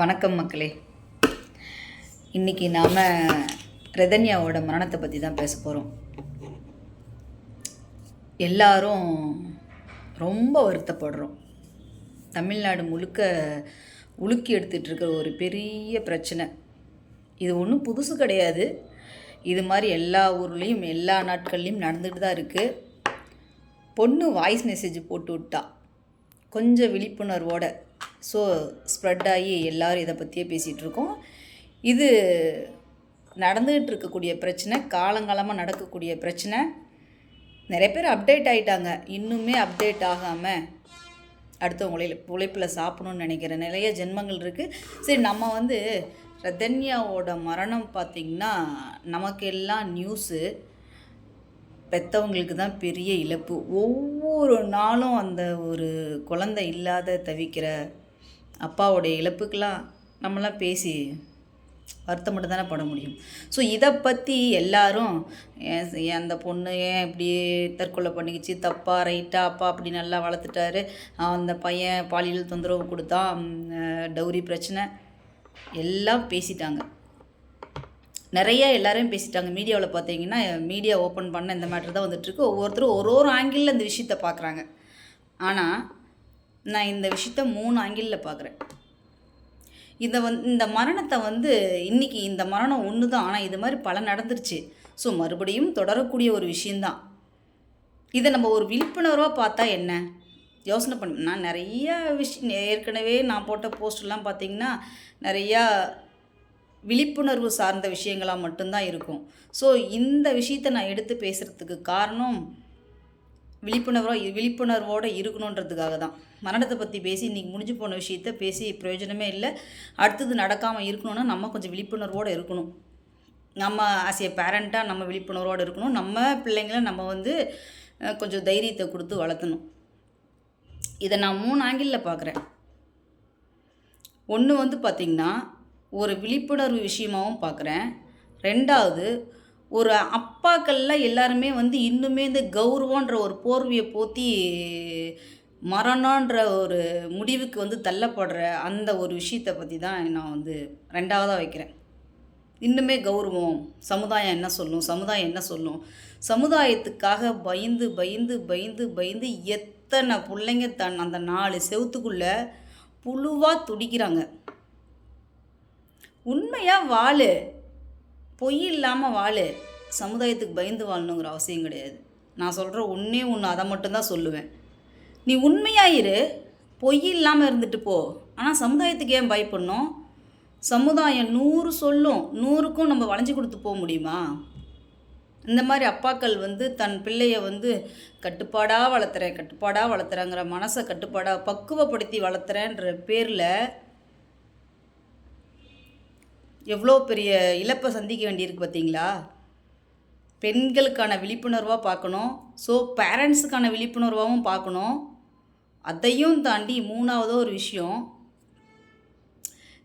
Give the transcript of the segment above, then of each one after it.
வணக்கம் மக்களே. இன்றைக்கி நாம் ரெதன்யாவோட மரணத்தை பற்றி தான் பேச போகிறோம் எல்லாரும் ரொம்ப வருத்தப்படுறோம். தமிழ்நாடு முழுக்க உலுக்கி எடுத்துகிட்டு இருக்கிற ஒரு பெரிய பிரச்சனை. இது ஒன்றும் புதுசு கிடையாது. இது மாதிரி எல்லா ஊர்லேயும் எல்லா நாட்கள்லேயும் நடந்துகிட்டு தான் இருக்குது பொண்ணு வாய்ஸ் மெசேஜ் போட்டு விட்டா. கொஞ்சம் விழிப்புணர்வோட ஸோ ஸ்ப்ரெட் ஆகி எல்லோரும் இதை பற்றியே பேசிகிட்ருக்கோம் இது நடந்துகிட்டு இருக்கக்கூடிய பிரச்சனை காலங்காலமாக நடக்கக்கூடிய பிரச்சனை. நிறைய பேர் அப்டேட் ஆகிட்டாங்க இன்னுமே அப்டேட் ஆகாமல் அடுத்தவங்களை உழைப்பில் சாப்பிடணும்னு நினைக்கிற நிறைய ஜென்மங்கள் இருக்குது சரி நம்ம வந்து ரதன்யாவோட மரணம் பார்த்திங்கன்னா நமக்கு எல்லாம் நியூஸு பெற்றவங்களுக்கு தான் பெரிய இழப்பு. ஒவ்வொரு நாளும் அந்த ஒரு குழந்தை இல்லாத தவிக்கிற அப்பாவோடைய இழப்புக்கெலாம் நம்மளாம் பேசி வருத்தப்பட்டு தானே பட முடியும். ஸோ இதை பற்றி எல்லாரும் ஏன் அந்த பொண்ணு ஏன் இப்படி தற்கொலை பண்ணிக்கிச்சு? தப்பா ரைட்டா அப்பா அப்படி நல்லா வளர்த்துட்டாரு. அந்த பையன் பாலியல் தொந்தரவு கொடுத்தான். டௌரி பிரச்சனை. எல்லாம் பேசிட்டாங்க. நிறைய எல்லாரும் பேசிட்டாங்க. மீடியாவில் பார்த்தீங்கன்னா மீடியா ஓப்பன் பண்ண இந்த மேட்ரு தான் வந்துட்டுருக்கு. ஒவ்வொருத்தரும் ஒரு ஒரு ஆங்கிளில் இந்த விஷயத்தை பார்க்குறாங்க. ஆனால் நான் இந்த விஷயத்த மூணு ஆங்கிளில் பார்க்குறேன் இதை வந் இந்த மரணத்தை வந்து இன்றைக்கி இந்த மரணம் ஒன்று தான் ஆனால் இது மாதிரி பல நடந்துருச்சு. ஸோ மறுபடியும் தொடரக்கூடிய ஒரு விஷயந்தான் இதை நம்ம ஒரு விழிப்புணர்வாக பார்த்தா என்ன? யோசனை பண்ண நான் நிறைய விஷயம் ஏற்கனவே நான் போட்ட போஸ்ட்லாம் பார்த்திங்கன்னா நிறையா விழிப்புணர்வு சார்ந்த விஷயங்களாக மட்டும்தான் இருக்கும். ஸோ இந்த விஷயத்தை நான் எடுத்து பேசுகிறதுக்கு காரணம் விழிப்புணர்வோ விழிப்புணர்வோடு இருக்கணுன்றதுக்காக தான் மரணத்தை பற்றி பேசி இன்றைக்கி முடிஞ்சு போன விஷயத்த பேசி பிரயோஜனமே இல்லை. அடுத்தது நடக்காமல் இருக்கணும்னா நம்ம கொஞ்சம் விழிப்புணர்வோடு இருக்கணும். நம்ம ஆஸ் ஏ பேரண்ட்டாக நம்ம விழிப்புணர்வோடு இருக்கணும். நம்ம பிள்ளைங்கள நம்ம வந்து கொஞ்சம் தைரியத்தை கொடுத்து வளர்த்தணும். இதை நான் மூணு ஆங்கிளில் பார்க்குறேன் ஒன்று வந்து பார்த்திங்கன்னா ஒரு விழிப்புணர்வு விஷயமாகவும் பார்க்குறேன் ரெண்டாவது ஒரு அப்பாக்கள்லாம் எல்லாருமே வந்து இன்னுமே இந்த கௌரவன்ற ஒரு போர்வையை போற்றி மரணன்ற ஒரு முடிவுக்கு வந்து தள்ளப்படுற அந்த ஒரு விஷயத்தை பற்றி தான் நான் வந்து ரெண்டாவதாக வைக்கிறேன். இன்னுமே கௌரவம் சமுதாயம் என்ன சொல்லும் சமுதாயம் என்ன சொல்லும்? சமுதாயத்துக்காக பயந்து பயந்து பயந்து பயந்து எத்தனை பிள்ளைங்க தன் அந்த நாலு செவுத்துக்குள்ளே புழுவாக துடிக்கிறாங்க. உண்மையாக வாழு பொய் இல்லாமல் வாழு. சமுதாயத்துக்கு பயந்து வாழணுங்கிற அவசியம் கிடையாது. நான் சொல்கிற ஒன்றே ஒன்று அதை மட்டும்தான் சொல்லுவேன். நீ உண்மையாயிரு பொய் இல்லாமல் இருந்துட்டு போ. ஆனால் சமுதாயத்துக்கு ஏன் பயப்படணும்? சமுதாயம் நூறு சொல்லும் நூறுக்கும் நம்ம வளைஞ்சு கொடுத்து போக முடியுமா? இந்த மாதிரி அப்பாக்கள் வந்து தன் பிள்ளைய வந்து கட்டுப்பாடாக வளர்த்துறேன் கட்டுப்பாடாக வளர்த்துறேங்கிற மனசை கட்டுப்பாடாக பக்குவப்படுத்தி வளர்த்துறேன்ற பேரில் எவ்வளோ பெரிய இழப்பை சந்திக்க வேண்டியிருக்கு பார்த்தீங்களா? பெண்களுக்கான விழிப்புணர்வாக பார்க்கணும். ஸோ பேரண்ட்ஸுக்கான விழிப்புணர்வாகவும் பார்க்கணும். அதையும் தாண்டி மூணாவதோ ஒரு விஷயம்.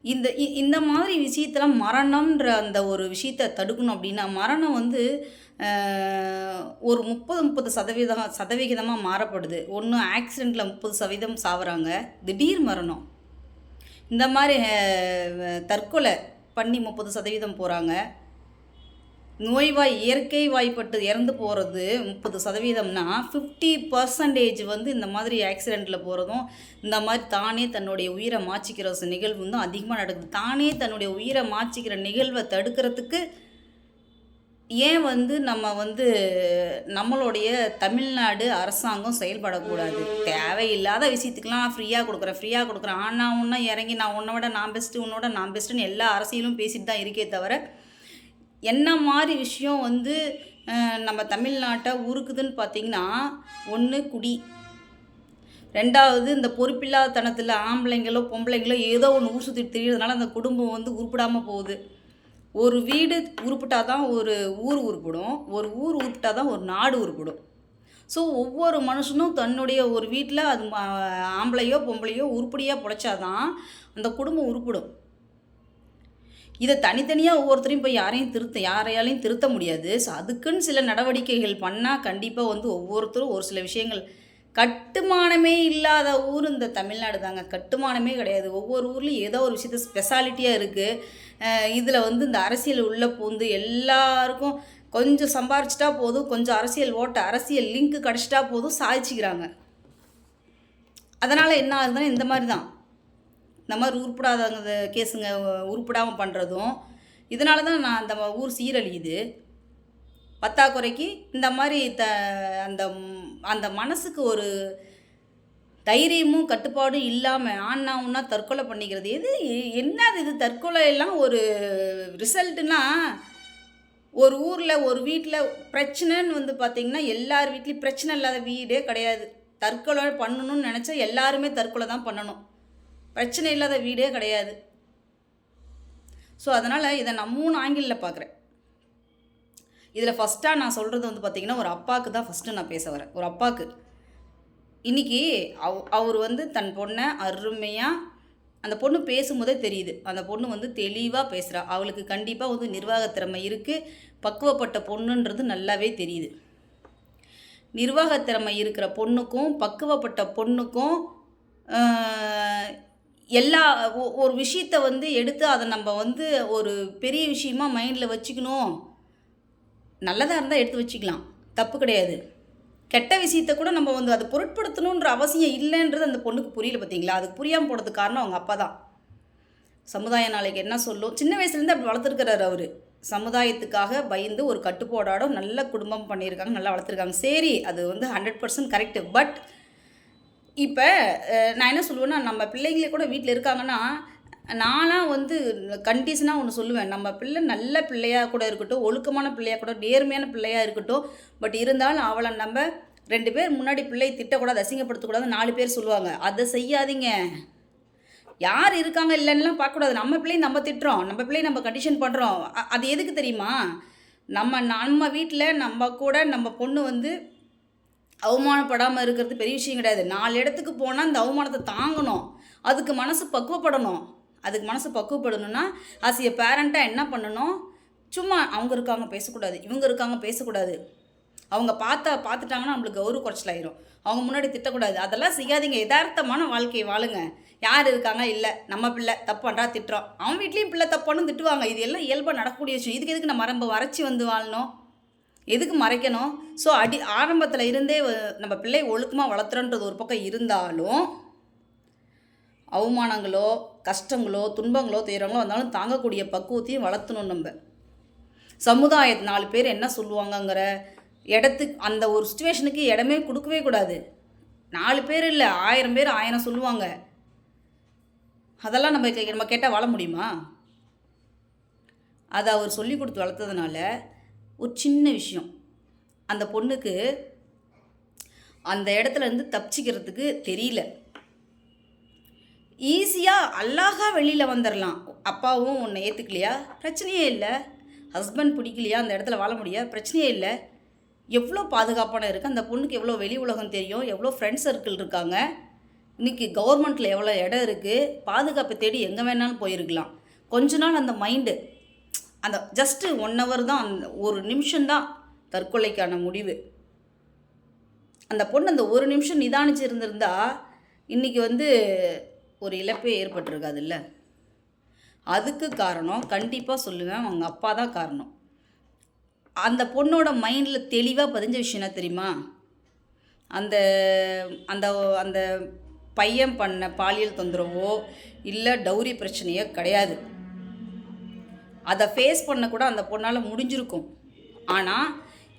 இந்த இ- இந்த மாதிரி விஷயத்தெல்லாம் மரணம்ன்ற அந்த ஒரு விஷயத்தை தடுக்கணும் அப்படின்னா மரணம் வந்து ஒரு முப்பது முப்பது சதவீதம் சதவிகிதமாக மாறப்படுது. ஒன்று ஆக்சிடெண்ட்டில் முப்பது சதவீதம் சாவுறாங்க. திடீர் மரணம். இந்த மாதிரி தற்கொலை. பண்ணி முப்பது சதவீதம் போகிறாங்க நோய்வாய் இயற்கை வாய்ப்பட்டு இறந்து போகிறது முப்பது சதவீதம்னா ஃபிஃப்டி பர்சன்டேஜ் வந்து இந்த மாதிரி ஆக்சிடெண்ட்டில் போகிறதும் இந்த மாதிரி தானே தன்னுடைய உயிரை மாச்சிக்கிற நிகழ்வு வந்து அதிகமாக நடக்குது. தானே தன்னுடைய உயிரை மாச்சிக்கிற நிகழ்வை தடுக்கிறதுக்கு ஏன் வந்து நம்ம வந்து நம்மளுடைய தமிழ்நாடு அரசாங்கம் செயல்படக்கூடாது? தேவையில்லாத விஷயத்துக்கெலாம் ஃப்ரீயாக கொடுக்குறேன் ஃப்ரீயாக கொடுக்குறேன். ஆனால் ஒன்றா இறங்கி நான் உன்னை விட நான் பெஸ்ட்டு உன்னோட நான் பெஸ்ட்டுன்னு எல்லா அரசியலும் பேசிட்டு தான் இருக்கே தவிர என்ன மாதிரி விஷயம் வந்து நம்ம தமிழ்நாட்டை உருக்குதுன்னு பார்த்தீங்கன்னா ஒன்று குடி. ரெண்டாவது இந்த பொறுப்பில்லாதனத்தில் ஆம்பளைங்களோ பொம்பளைங்களோ ஏதோ ஒன்று ஊர் சுற்றிட்டு தெரியறதுனால அந்த குடும்பம் வந்து உருப்பிடாமல் போகுது. ஒரு வீடு உருப்பிட்டா தான் ஒரு ஊர் உருப்பிடும் ஒரு ஊர் உருப்பிட்டா தான் ஒரு நாடு உருப்பிடும். ஸோ ஒவ்வொரு மனுஷனும் தன்னுடைய ஒரு வீட்டில் அது ஆம்பளையோ பொம்பளையோ உருப்படியாக பிழைச்சாதான் அந்த குடும்பம் உருப்பிடும். இதை தனித்தனியாக ஒவ்வொருத்தரையும் போய் யாரையும் திருத்த யாரையாலையும் திருத்த முடியாது. ஸோ அதுக்குன்னு சில நடவடிக்கைகள் பண்ணால் கண்டிப்பாக வந்து ஒவ்வொருத்தரும் ஒரு சில விஷயங்கள் கட்டுமானமே இல்லாத ஊர் இந்த தமிழ்நாடு தாங்க. கட்டுமானமே கிடையாது. ஒவ்வொரு ஊர்லேயும் ஏதோ ஒரு விஷயத்த ஸ்பெஷாலிட்டியாக இருக்குது இதில் வந்து இந்த அரசியல் உள்ளே பூந்து எல்லாருக்கும் கொஞ்சம் சம்பாரிச்சிட்டா போதும் கொஞ்சம் அரசியல் ஓட்ட அரசியல் லிங்க் கிடச்சிட்டா போதும் சாதிச்சுக்கிறாங்க. அதனால் என்ன ஆகுதுன்னா இந்த மாதிரி தான் இந்த மாதிரி உருப்படாதவங்க கேஸுங்க உருப்படாமல் பண்ணுறதும் இதனால தான் நான் அந்த ஊர் சீரழியுது. பத்தாக்குறைக்கு இந்த மாதிரி த அந்த அந்த மனசுக்கு ஒரு தைரியமும் கட்டுப்பாடும் இல்லாமல் ஆனா உன்னா தற்கொலை பண்ணிக்கிறது. எது என்னது இது தற்கொலை எல்லாம் ஒரு ரிசல்ட்டுனா ஒரு ஊரில் ஒரு வீட்டில் பிரச்சனைன்னு வந்து பார்த்திங்கன்னா எல்லார் வீட்லேயும் பிரச்சனை இல்லாத வீடே கிடையாது. தற்கொலை பண்ணணும்னு நினச்சா எல்லாருமே தற்கொலை தான் பண்ணணும். பிரச்சனை இல்லாத வீடே கிடையாது. ஸோ அதனால் இதை நான் மூணு ஆங்கிளில் பார்க்குறேன் இதில் ஃபஸ்ட்டாக நான் சொல்கிறது வந்து பார்த்திங்கன்னா ஒரு அப்பாவுக்கு தான் ஃபஸ்ட்டு நான் பேச வரேன். ஒரு அப்பாவுக்கு இன்றைக்கி அவ் அவர் வந்து தன் பொண்ணை அருமையாக அந்த பொண்ணு பேசும்போதே தெரியுது. அந்த பொண்ணு வந்து தெளிவாக பேசுகிறா அவளுக்கு கண்டிப்பாக வந்து நிர்வாகத்திறமை இருக்குது பக்குவப்பட்ட பொண்ணுன்றது நல்லாவே தெரியுது. நிர்வாகத் திறமை இருக்கிற பொண்ணுக்கும் பக்குவப்பட்ட பொண்ணுக்கும் எல்லா ஒ- ஒரு விஷயத்தை வந்து எடுத்து அதை நம்ம வந்து ஒரு பெரிய விஷயமா மைண்டில் வச்சுக்கணும். நல்லதாக இருந்தால் எடுத்து வச்சுக்கலாம். தப்பு கிடையாது. கெட்ட விஷயத்தை கூட நம்ம வந்து அதை பொருட்படுத்தணுன்ற அவசியம் இல்லைன்றது அந்த பொண்ணுக்கு புரியல பார்த்தீங்களா அதுக்கு புரியாமல் போனதுக்கு காரணம் அவங்க அப்பா தான். சமுதாயம் நாளைக்கு என்ன சொல்லும்? சின்ன வயசுலேருந்து அப்படி வளர்த்துருக்கிறாரு அவர். சமுதாயத்துக்காக பயந்து ஒரு கட்டுப்பாடோட நல்ல குடும்பம் பண்ணியிருக்காங்க நல்லா வளர்த்துருக்காங்க. சரி அது வந்து ஹண்ட்ரட் பர்சன்ட் கரெக்டு பட் இப்போ நான் என்ன சொல்லுவேன்னா நம்ம பிள்ளைங்களே கூட வீட்டில் இருக்காங்கன்னா நானாக வந்து கண்டிஷனாக ஒன்று சொல்லுவேன். நம்ம பிள்ளை நல்ல பிள்ளையாக கூட இருக்கட்டும் ஒழுக்கமான பிள்ளையாக கூட நேர்மையான பிள்ளையாக இருக்கட்டும் பட் இருந்தாலும் அவளை நம்ம ரெண்டு பேர் முன்னாடி பிள்ளையை திட்டக்கூடாது அசிங்கப்படுத்தக்கூடாது நாலு பேர் சொல்லுவாங்க. அதை செய்யாதீங்க. யார் இருக்காங்க இல்லைன்னுலாம் பார்க்கக்கூடாது. நம்ம பிள்ளையும் நம்ம திட்டுறோம். நம்ம பிள்ளையை நம்ம கண்டிஷன் பண்ணுறோம் அது எதுக்கு தெரியுமா? நம்ம நம்ம வீட்டில் நம்ம கூட நம்ம பொண்ணு வந்து அவமானப்படாமல் இருக்கிறது பெரிய விஷயம் கிடையாது. நாலு இடத்துக்கு போனால் அந்த அவமானத்தை தாங்கணும். அதுக்கு மனசு பக்குவப்படணும். அதுக்கு மனசு பக்குவப்படணும்னா ஆஸ் எ பேரண்ட்டாக என்ன பண்ணணும்? சும்மா அவங்க இருக்காங்க பேசக்கூடாது. இவங்க இருக்காங்க பேசக்கூடாது. அவங்க பார்த்தா பார்த்துட்டாங்கன்னா நம்மளுக்கு கௌரவ குறைச்சலாயிரும். அவங்க முன்னாடி திட்டக்கூடாது. அதெல்லாம் செய்யாதீங்க. யதார்த்தமான வாழ்க்கையை வாழுங்க. யார் இருக்காங்க? இல்லை. நம்ம பிள்ளை தப்பு பண்ணுறா திட்டுறோம். அவன் வீட்லேயும் பிள்ளை தப்பானும் திட்டுவாங்க. இது எல்லாம் இயல்பாக நடக்கக்கூடிய விஷயம். இதுக்கு எதுக்கு நம்ம நம்ம வரைச்சி வந்து வாழணும்? எதுக்கு மறைக்கணும்? ஸோ அடி ஆரம்பத்தில் இருந்தே வ- நம்ம பிள்ளை ஒழுக்கமாக வளர்த்துறன்றது ஒரு பக்கம் இருந்தாலும் அவமானங்களோ கஷ்டங்களோ துன்பங்களோ துயரங்களோ வந்தாலும் தாங்கக்கூடிய பக்குவத்தையும் வளர்த்தணும் நம்ம. சமுதாயத்து நாலு பேர் என்ன சொல்லுவாங்கங்கிற இடத்துக்கு அந்த ஒரு சுச்சுவேஷனுக்கு இடமே கொடுக்கவே கூடாது. நாலு பேர் இல்லை ஆயிரம் பேர் ஆயிரம் சொல்லுவாங்க. அதெல்லாம் நம்ம நம்ம கேட்டால் வாழ முடியுமா? அதை அவர் சொல்லி கொடுத்து வளர்த்ததுனால ஒரு சின்ன விஷயம். அந்த பொண்ணுக்கு அந்த இடத்துல இருந்து தப்பிச்சிக்கிறதுக்கு தெரியல. ஈஸியாக அல்லாஹா வெளியில் வந்துடலாம் அப்பாவும் உன்னை ஏற்றுக்கலையா பிரச்சனையே இல்லை. ஹஸ்பண்ட் பிடிக்கலையா? அந்த இடத்துல வாழ முடியாது பிரச்சனையே இல்லை. எவ்வளோ பாதுகாப்பான இருக்குது அந்த பொண்ணுக்கு எவ்வளோ வெளி உலகம் தெரியும்? எவ்வளோ ஃப்ரெண்ட்ஸ் சர்க்கிள் இருக்காங்க? இன்றைக்கி கவர்மெண்ட்டில் எவ்வளோ இடம் இருக்குது பாதுகாப்பை தேடி எங்கே வேணாலும் போயிருக்கலாம். கொஞ்ச நாள் அந்த மைண்டு அந்த ஜஸ்ட்டு ஒன் ஹவர் தான் அந்த ஒரு நிமிஷம்தான் தற்கொலைக்கான முடிவு. அந்த பொண்ணு அந்த ஒரு நிமிஷம் நிதானிச்சு இருந்திருந்தா இன்றைக்கி வந்து ஒரு இழப்பே ஏற்பட்டிருக்காதுல்ல? அதுக்கு காரணம் கண்டிப்பாக சொல்லுவேன் அவங்க அப்பா தான் காரணம். அந்த பொண்ணோட மைண்டில் தெளிவாக பதிஞ்ச விஷயம் என்ன தெரியுமா? அந்த அந்த அந்த பையன் பண்ண பாலியல் தொந்தரவோ இல்லை டௌரி பிரச்சனையோ கிடையாது. அதை ஃபேஸ் பண்ண கூட அந்த பொண்ணால் முடிஞ்சிருக்கும். ஆனால்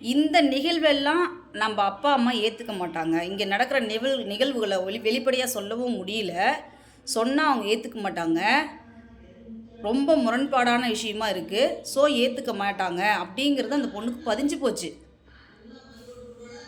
இந்த நிகழ்வெல்லாம் நம்ம அப்பா அம்மா ஏற்றுக்க மாட்டாங்க. இங்கே நடக்கிற நிகழ் நிகழ்வுகளை வெளி வெளிப்படையாக சொல்லவும் முடியல. சொன்னால் அவங்க ஏற்றுக்க மாட்டாங்க. ரொம்ப முரண்பாடான விஷயமா இருக்குது ஸோ ஏற்றுக்க மாட்டாங்க. அப்படிங்கிறது அந்த பொண்ணுக்கு பதிஞ்சு போச்சு.